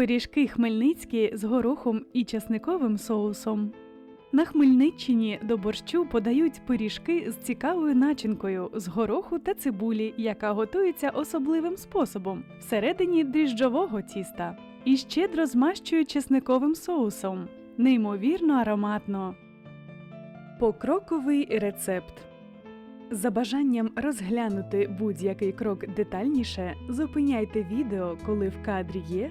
Пиріжки хмельницькі з горохом і часниковим соусом. На Хмельниччині до борщу подають пиріжки з цікавою начинкою з гороху та цибулі, яка готується особливим способом всередині дріжджового тіста. І щедро змащують чесниковим соусом. Неймовірно ароматно. Покроковий рецепт. За бажанням розглянути будь-який крок детальніше, зупиняйте відео, коли в кадрі є